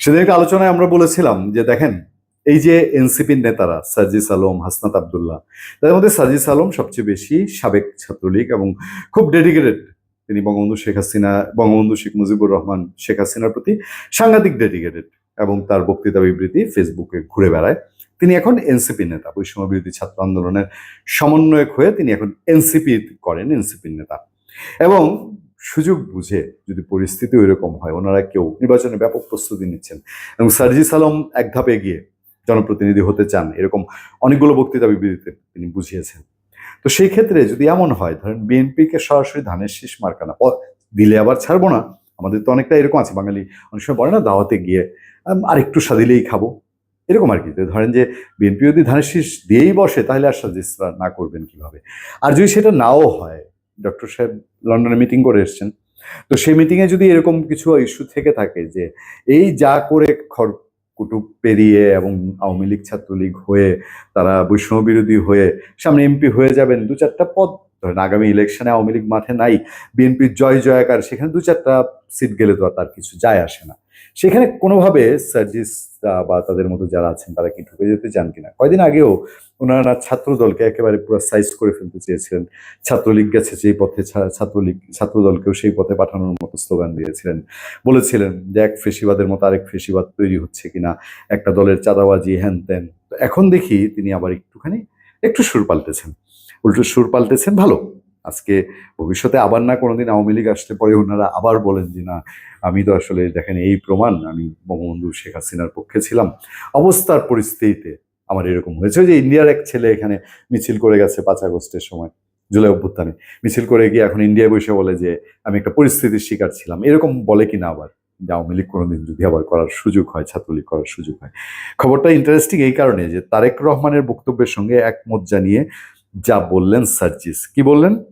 সেদিন আলোচনায় আমরা বলেছিলাম যে দেখেন, এই যে এনসিপির নেতারা সার্জিস আলম, হাসনাত আবদুল্লাহ, তাদের মধ্যে সার্জিস আলম সবচেয়ে বেশি সাবেক ছাত্রলীগ এবং খুব ডেডিকেটেড তিনি বঙ্গবন্ধু শেখ হাসিনা, বঙ্গবন্ধু শেখ মুজিবুর রহমান, শেখ হাসিনার প্রতি সাংঘাতিক ডেডিকেটেড এবং তার বক্তৃতা বিবৃতি ফেসবুকে ঘুরে বেড়ায়। তিনি এখন এনসিপি নেতা, বৈষম্য বিরোধী ছাত্র আন্দোলনের সমন্বয়ক হয়ে তিনি এখন এনসিপি করেন, এনসিপির নেতা। এবং সুযোগ বুঝে যদি পরিস্থিতি ওইরকম হয়, ওনারা কেউ নির্বাচনে ব্যাপক প্রস্তুতি নিচ্ছেন। এবং সার্জিস আলম এক ধাপে এগিয়ে জনপ্রতিনিধি হতে চান, এরকম অনেকগুলো বক্তৃতা বিবৃতিতে তিনি বুঝিয়েছেন। তো সেই ক্ষেত্রে যদি এমন হয়, ধরেন বিএনপিকে সরাসরি ধানের শীষ মার্কানা দিলে আবার ছাড়বো না। আমাদের তো অনেকটা এরকম আছে, বাঙালি অনেক সময় বলে না, দাওয়াতে গিয়ে আর একটু সাদিলেই খাব। এরকম আর কি ধরেন যে বিএনপি যদি ধানের শীষ দিয়েই বসে, তাহলে আর সাজেস্টরা না করবেন কীভাবে? আর যদি সেটা নাও হয় ডক্টর সাহেব লন্ডনে মিটিং করে এসছেন। তো সেই মিটিংয়ে যদি এরকম কিছু ইস্যু থেকে থাকে যে এই যা করে খড় কুটুব পেরিয়ে এবং আওয়ামী লীগ ছাত্রলীগ হয়ে, তারা বৈষ্ণব বিরোধী হয়ে সামনে এমপি হয়ে যাবেন, দু চারটা পদ, ধরেন আগামী ইলেকশনে আওয়ামী লীগ মাঠে নাই বিএনপির জয় জয়াকার, সেখানে দু চারটা সিট গেলে তো আর তার কিছু যায় আসে না। সেখানে কোনোভাবে সার্জিস বা তাদের মতো যারা আছেন, তারা কি ঢুকে যেতে চান কিনা? কয়দিন আগেও ওনারা ছাত্র দলকে একেবারে পুরো সাইজ করে ফেলতে চেয়েছিলেন। ছাত্রলীগ গেছে সেই পথে ছাত্রলীগ ছাত্র দলকেও সেই পথে পাঠানোর মতো স্লোগান দিয়েছিলেন। বলেছিলেন যে এক ফেসিবাদের মতো আরেক ফেসিবাদ তৈরি হচ্ছে কিনা, একটা দলের চাঁদাবাজি, হ্যান ত্যান। তো এখন দেখি তিনি আবার একটুখানি, একটু সুর পাল্টেছেন। উল্টো সুর পাল্টেছেন, ভালো। আজকে ভবিষ্যতে আবার না কোনোদিন আওয়ামী লীগ আসলে পরে ওনারা আবার বলেন যে, না, আমি তো আসলে দেখেন এই প্রমাণ, আমি বঙ্গবন্ধু শেখ হাসিনার পক্ষে ছিলাম। অবস্থার পরিস্থিতিতে আমার এরকম হয়েছে যে, ইন্ডিয়ার এক ছেলে এখানে মিছিল করে গেছে পাঁচ আগস্টের সময়, জুলাই অভ্যুত্থানে। মিছিল করে গিয়ে এখন ইন্ডিয়ায় বসে বলে যে, আমি একটা পরিস্থিতির শিকার ছিলাম। এরকম বলে কিনা আবার? যে আওয়ামী লীগ কোনোদিন যদি আবার করার সুযোগ হয়, ছাত্রলীগ করার সুযোগ হয়। খবরটা ইন্টারেস্টিং এই কারণে যে, তারেক রহমানের বক্তব্যের সঙ্গে একমত জানিয়ে যা বললেন সার্জিস। কি বললেন?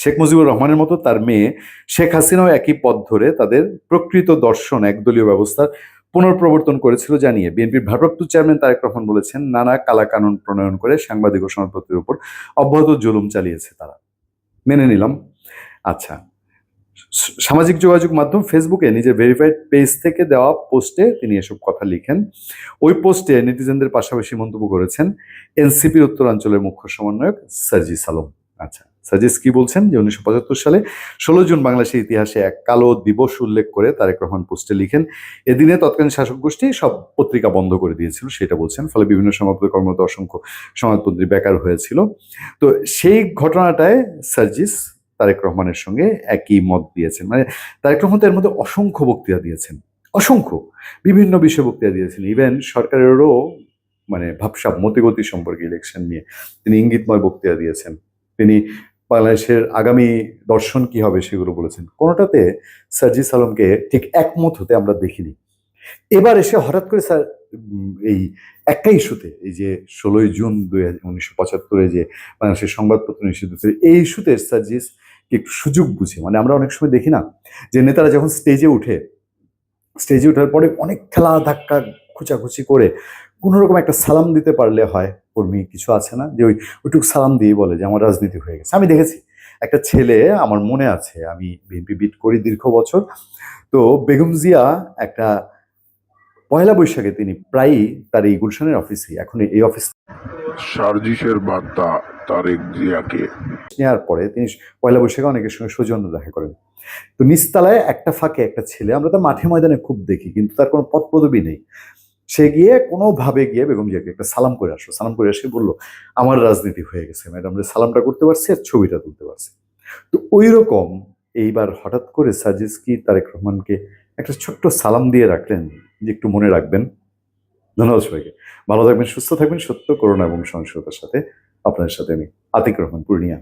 শেখ মুজিবুর রহমানের মতো তার মেয়ে শেখ হাসিনাও একই পথ ধরে তাদের প্রকৃত দর্শন, একদলীয় ব্যবস্থার পুনঃপ্রবর্তন করেছিল জানিয়ে বিএনপির ভারপ্রাপ্ত চেয়ারম্যান তারেক রহমান বলেছেন, নানা কালাকানুন প্রণয়ন করে সাংবাদিক ও সংবাদপত্রের উপর অব্যাহত জুলুম চালিয়েছে তারা। মেনে নিলাম। আচ্ছা সামাজিক যোগাযোগ মাধ্যম ফেসবুকে নিজের ভেরিফাইড পেজ থেকে দেওয়া পোস্টে তিনি এসব কথা লিখেন। ওই পোস্টে নেটিজেনদের পাশাপাশি মন্তব্য করেছেন, এনসিপির উত্তরাঞ্চলের মুখ্য সমন্বয়ক সার্জিস সালম। আচ্ছা সার্জিস কি বলছেন? যে উনিশশো পঁচাত্তর সালে ষোলো জুন বাংলাদেশের ইতিহাসে এক কালো দিবস উল্লেখ করে তারেক রহমান পোস্টে লিখেন, এদিনে তৎকালীন শাসক গোষ্ঠী সব পত্রিকা বন্ধ করে দিয়েছিল সেটা বলছেন। ফলে বিভিন্ন সমাজপত্র কর্মরত অসংখ্য সমাজপত্রী বেকার হয়েছিল। তো সেই ঘটনাটায় সার্জিস তারেক রহমানের সঙ্গে একই মত দিয়েছেন। মানে তারেক রহমান তো এর মধ্যে অসংখ্য বক্তৃতা দিয়েছেন। অসংখ্য। বিভিন্ন বিষয়ে বক্তৃতা দিয়েছেন। ইভেন সরকারেরও মানে ভাবসাব, মতিগতি সম্পর্কে ইলেকশন নিয়ে তিনি ইঙ্গিতময় বক্তৃতা দিয়েছেন। তিনি বাংলাদেশের আগামী দর্শন কি হবে সেগুলো বলেছেন। কোনোটাতে সার্জিস আলমকে ঠিক একমত হতে আমরা দেখিনি। এবার এসে হঠাৎ করে স্যার এই একটা ইস্যুতে, এই যে ষোলোই জুন দুই উনিশশো পঁচাত্তরে যে বাংলাদেশের সংবাদপত্র নিষিদ্ধ এই ইস্যুতে সার্জিস একটু সুযোগ বুঝে মানে আমরা অনেক সময় দেখি না যে নেতারা যখন স্টেজে উঠে, স্টেজে ওঠার পরে অনেক খেলা ধাক্কা খুচাখুচি করে কোনো রকম একটা সালাম দিতে পারলে হয় কর্মী কিছু আছে না যে ওই ওইটুকু সালাম দিয়ে বলে যে আমার রাজনীতি হয়ে গেছে। আমি দেখেছি একটা ছেলে আমার মনে আছে আমি বিএনপি বিট করি দীর্ঘ বছর তো বেগম জিয়া একটা পয়লা বৈশাখে তিনি প্রায়ই তার এই গুলশানের অফিসে এখন এই অফিস সার্জিসের বার্তা তারেক জিয়াকে। নেওয়ার পরে তিনি পয়লা বৈশাখে অনেকের সঙ্গে সৌজন্য দেখা করেন। তো নিচতলায় একটা ফাঁকে একটা ছেলে আমরা তো মাঠে ময়দানে খুব দেখি কিন্তু তার কোনো পদ পদবি নেই। সে গিয়ে কোনোভাবে গিয়ে বেগম জিয়াকে একটা সালাম করে আসলো। সালাম করে এসে বলল, আমার রাজনীতি হয়ে গেছে, ম্যাডাম সালামটা করতে পারছি আর ছবিটা তুলতে পারছি। তো ওই রকম এইবার হঠাৎ করে সাজিস কি তারেক রহমানকে একটা ছোট্ট সালাম দিয়ে রাখলেন যে একটু মনে রাখবেন। ধন্যবাদ সবাইকে। ভালো থাকবেন, সুস্থ থাকবেন। সত্য করোনা এবং সহিংসতার সাথে আপনাদের সাথে আমি আতিক রহমান, পূর্ণিয়া।